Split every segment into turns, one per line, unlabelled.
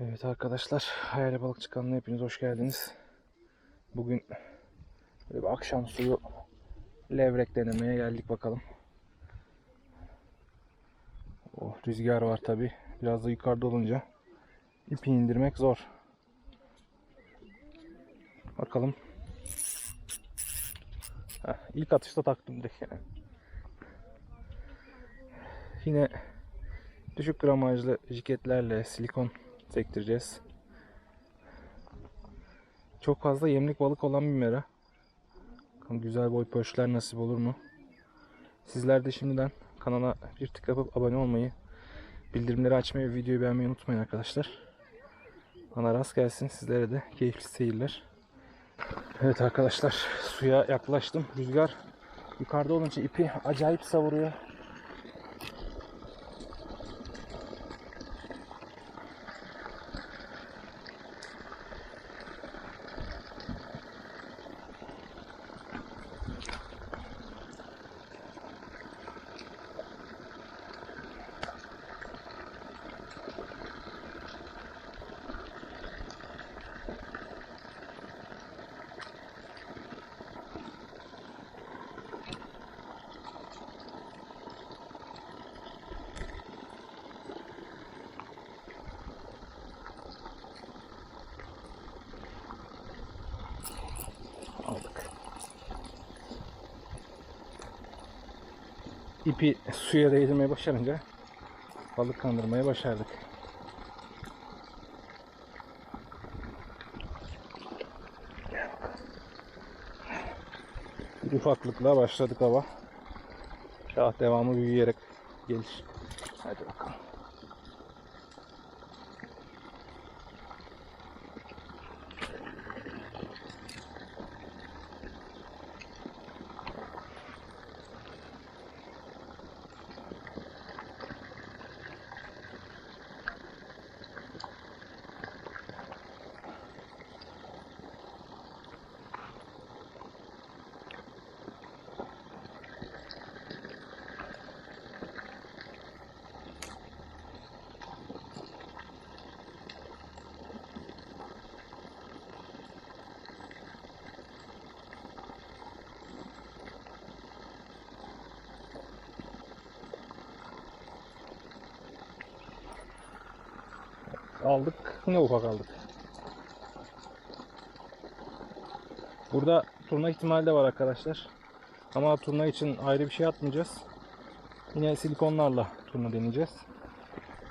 Evet arkadaşlar, Hayali Balıkçı kanalına hepiniz hoş geldiniz. Bugün böyle bir akşam suyu levrek denemeye geldik bakalım. Oh, rüzgar var tabi. Biraz da yukarıda olunca ipi indirmek zor. Bakalım. Heh, ilk atışta taktım direkt. Yine düşük gramajlı jiketlerle silikon sektireceğiz. Çok fazla yemlik balık olan bir mera. Bakalım güzel boy pörçler nasip olur mu? Sizler de şimdiden kanala bir tık yapıp abone olmayı, bildirimleri açmayı ve videoyu beğenmeyi unutmayın arkadaşlar. Bana rast gelsin. Sizlere de keyifli seyirler. Evet arkadaşlar suya yaklaştım. Rüzgar yukarıda olunca ipi acayip savuruyor. İpi suya değdirmeye başarınca balık kandırmayı başardık. Bir ufaklıkla başladık ama daha devamı büyüyerek gelir. Hadi bakalım. Aldık. Yine ufak aldık. Burada turna ihtimali de var arkadaşlar. Ama turna için ayrı bir şey atmayacağız. Yine silikonlarla turna deneyeceğiz.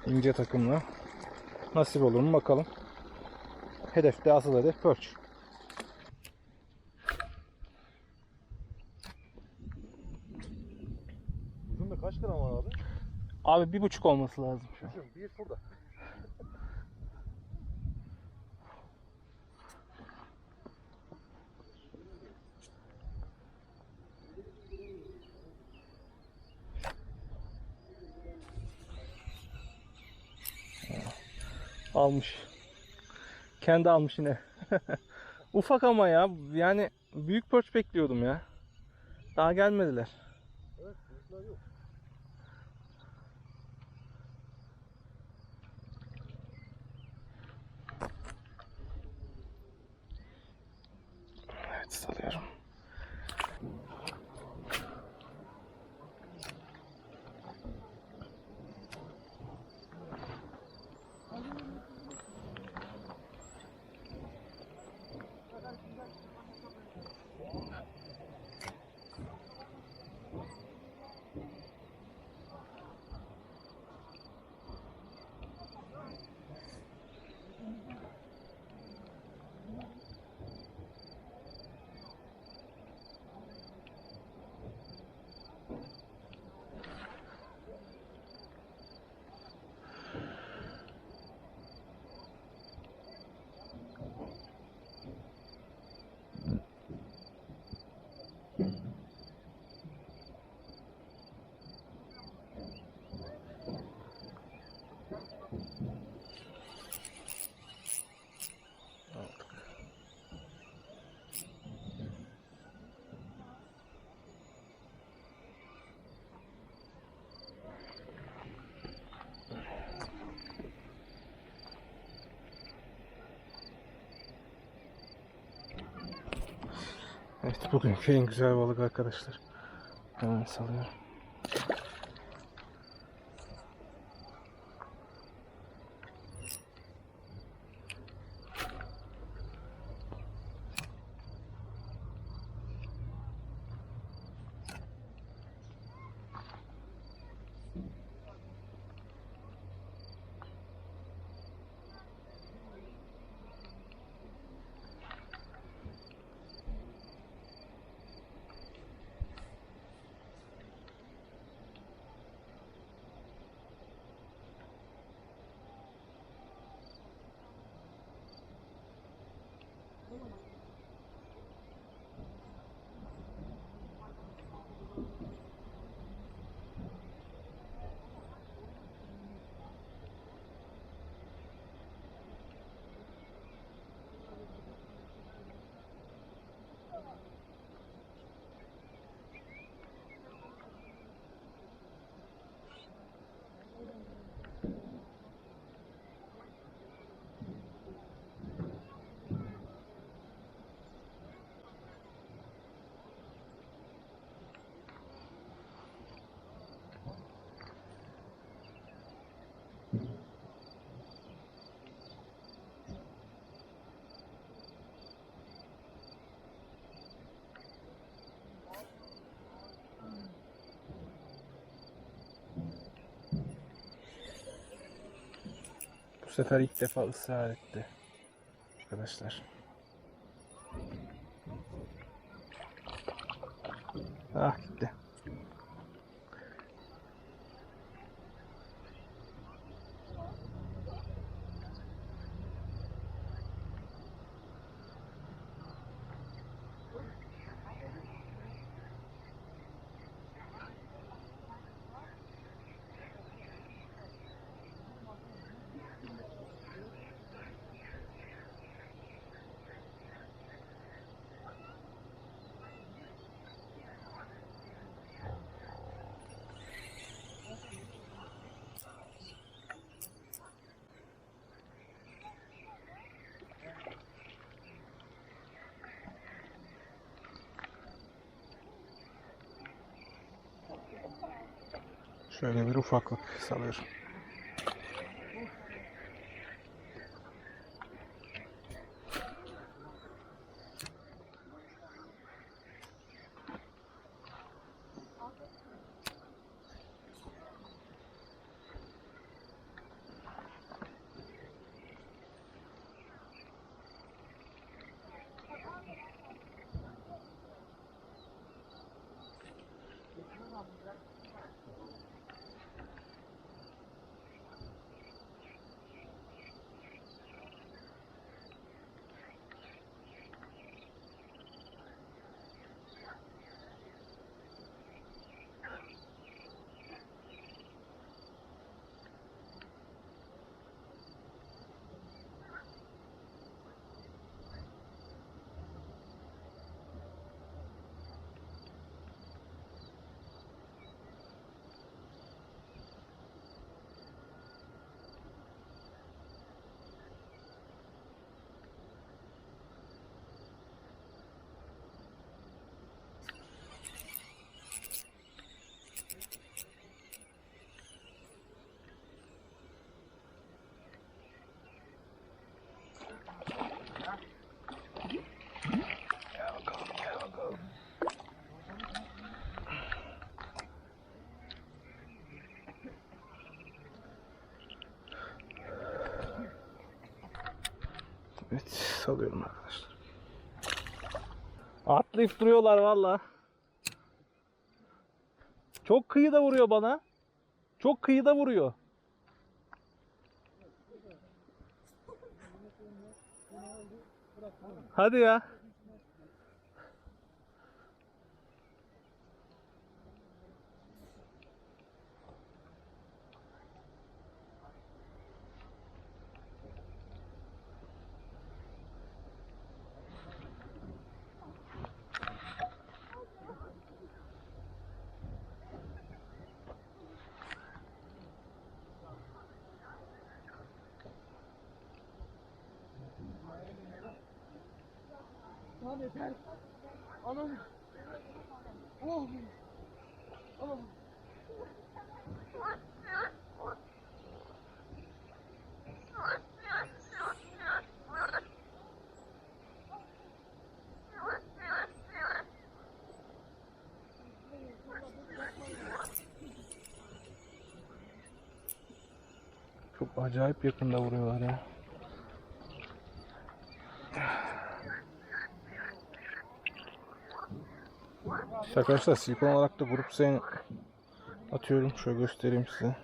İnce takımla. Nasip olur mu bakalım. Hedefte asıl hedef perch.
Uzun kaç gram var abi?
Abi bir buçuk olması lazım şu an.
Bir şurada.
Almış. Kendi almış yine. Ufak ama ya. Yani büyük perch bekliyordum ya. Daha gelmediler.
Evet, yok.
Evet bugünkü en güzel balık arkadaşlar. Hemen salıyorum. Sefer ilk defa ısrar etti. Arkadaşlar. Ah gitti. Şöyle bir ufaklık salıyorum. Evet salıyorum arkadaşlar. Atlayıp duruyorlar valla. Çok kıyıda vuruyor bana. Çok kıyıda vuruyor. Hadi ya. yeter.
Anam. Oh. Oh.
Çok acayip yakında vuruyorlar ya. İşte arkadaşlar silikon olarak da grup sen atıyorum. Şöyle göstereyim size.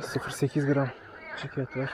0.8 gram çiket var.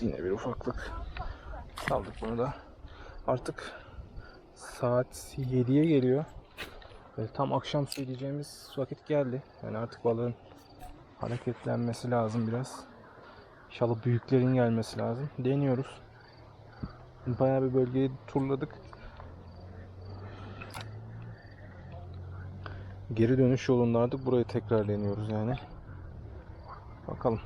Yine bir ufaklık. Aldık bunu da. Artık saat 7'ye geliyor. Ve tam akşam söyleyeceğimiz vakit geldi. Yani artık balığın hareketlenmesi lazım biraz. İnşallah büyüklerin gelmesi lazım. Deniyoruz. Bayağı bir bölgeyi turladık. Geri dönüş yolundaydık. Burayı tekrar deniyoruz yani. Bakalım.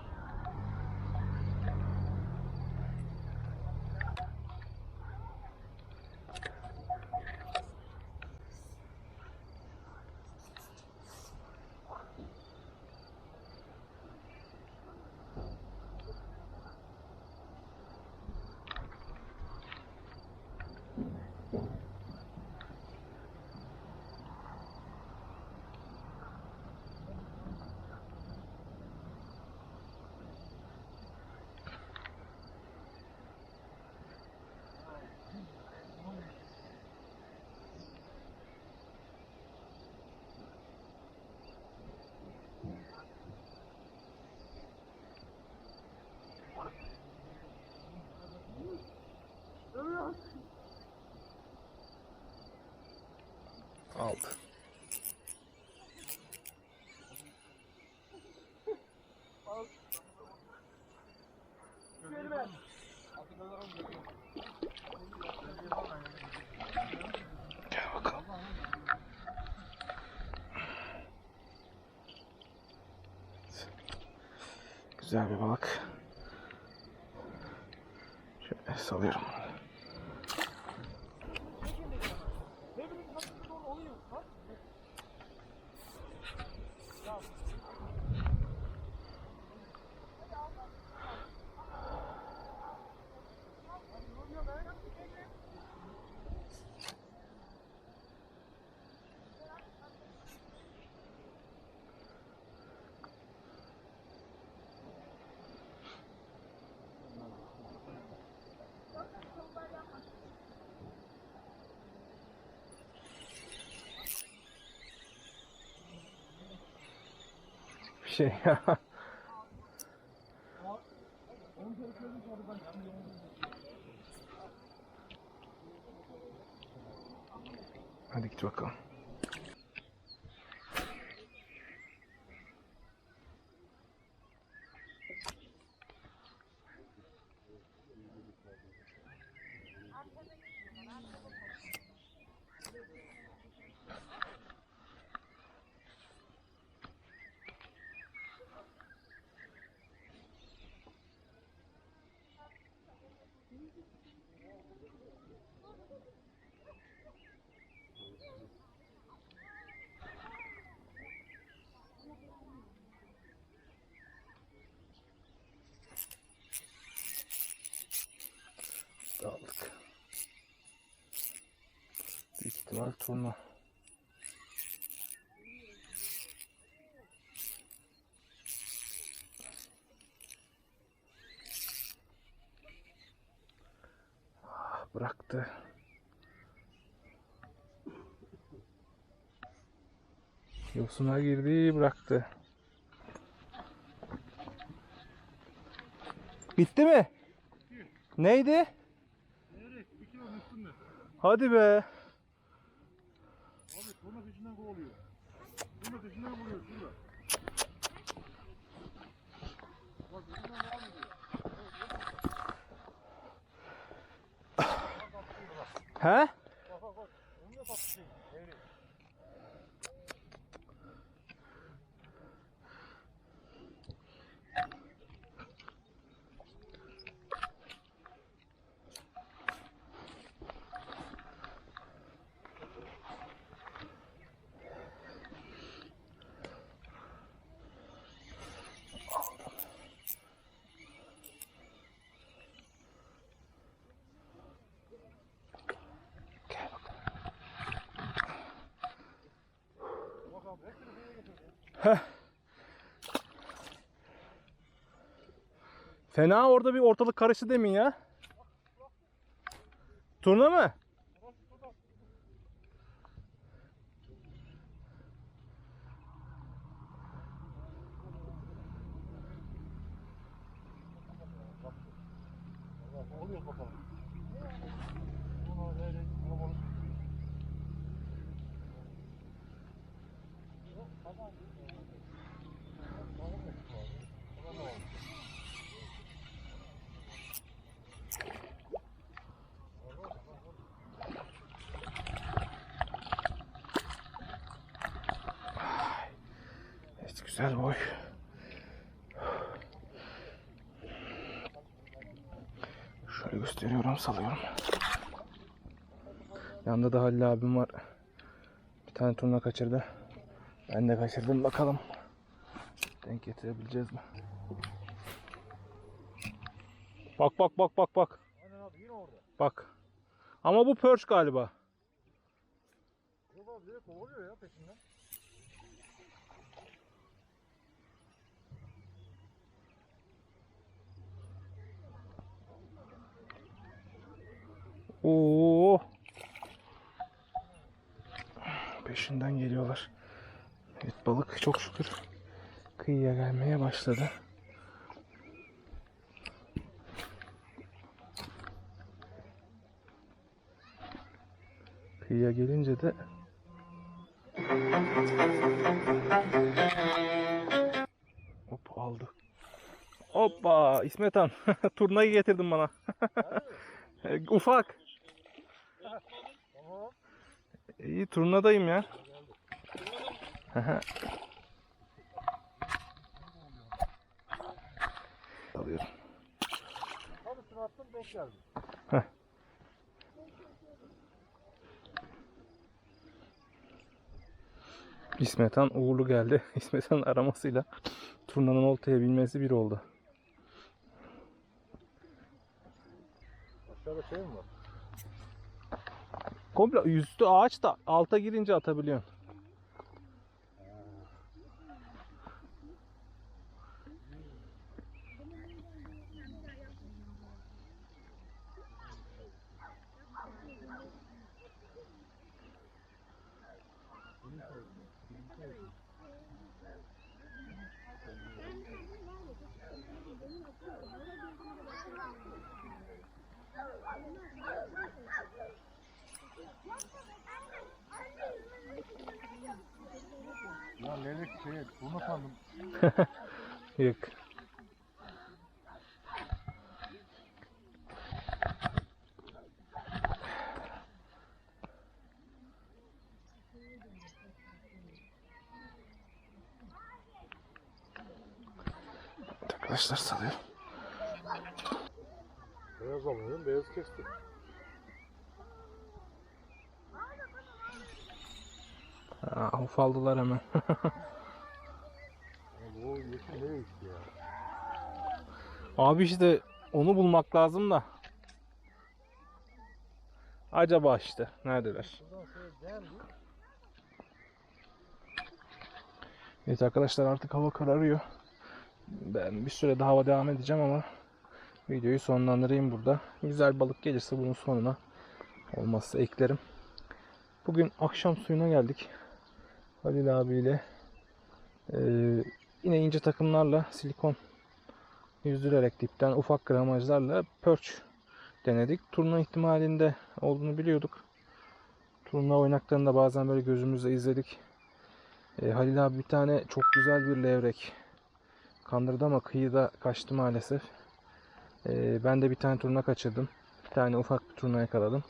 Güzel bir balık. Şöyle salıyorum. Bir şey ya. Hadi git bakalım. Aldık. İhtimal turna. Ah, bırak. bıraktı. Yosuna girdi bıraktı. Bitti mi? Neydi? Hadi be.
Abi turna peşinden kovalıyor. Turna peşinden vuruyor şurada. Bak peşinden devam ediyor.
He?
Bak bak bak. Onu da tatlı şey. Devre.
Gel bakalım.
Bak abi hepsini
Fena orada bir ortalık karıştı demin ya. Turna mı? Evet güzel boy. Şöyle gösteriyorum salıyorum. Yanında da Halil abim var. Bir tane turna kaçırdı. Ben de kaçırdım bakalım. Denk getirebileceğiz mi? Bak bak bak bak bak.
Aynen abi yine orada.
Bak. Ama bu perch galiba.
Yok abi direkt kovalıyor ya peşinden.
Oo. Peşinden geliyorlar. Evet balık çok şükür kıyıya gelmeye başladı. Kıyıya gelince de Hop aldı. Hoppa İsmet Han turnayı getirdin bana. E, Ufak. İyi turnadayım ya. Alıyorum.
Üstüne attım denk geldi.
İsmet Han uğurlu geldi. İsmet Han aramasıyla turnanın oltaya binmesi bir oldu.
Aşağıda şey mi var?
Komple üstü ağaç da alta girince atabiliyorsun. Yok. Arkadaşlar salıyor.
Beyaz alıyorum, beyaz kestim.
Aa, ufaldılar hemen.
Ya bu yeşil ne yeşil ya?
Abi işte onu bulmak lazım da. Acaba işte neredeler? Evet arkadaşlar artık hava kararıyor. Ben bir süre daha hava devam edeceğim ama videoyu sonlandırayım burada. Güzel balık gelirse bunun sonuna Olmazsa eklerim. Bugün akşam suyuna geldik. Halil abiyle. Ee, yine ince takımlarla silikon yüzdürerek dipten ufak gramajlarla perch denedik. Turna ihtimalinde olduğunu biliyorduk. Turna oynaklarında bazen böyle gözümüzle izledik. Ee, Halil abi bir tane çok güzel bir levrek kandırdı ama kıyıda kaçtı maalesef. Ee, ben de bir tane turna kaçırdım. Bir tane ufak bir turna yakaladım.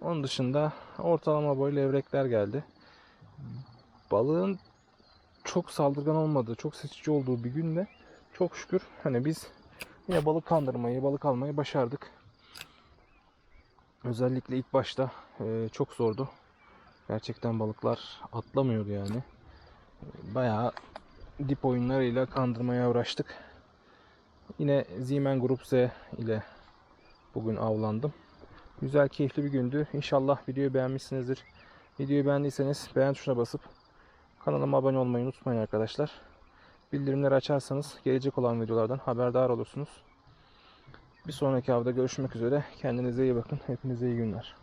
Onun dışında ortalama boy levrekler geldi. Balığın çok saldırgan olmadığı, çok seçici olduğu bir günde çok şükür hani biz yine balık kandırmayı, balık almayı başardık. Özellikle ilk başta e, çok zordu. Gerçekten balıklar atlamıyordu yani. Bayağı dip oyunlarıyla kandırmaya uğraştık. Yine Zeeman Group Z ile bugün avlandım. Güzel, keyifli bir gündü. İnşallah videoyu beğenmişsinizdir. Videoyu beğendiyseniz beğen tuşuna basıp kanalıma abone olmayı unutmayın arkadaşlar. Bildirimleri açarsanız gelecek olan videolardan haberdar olursunuz. Bir sonraki avda görüşmek üzere. Kendinize iyi bakın. Hepinize iyi günler.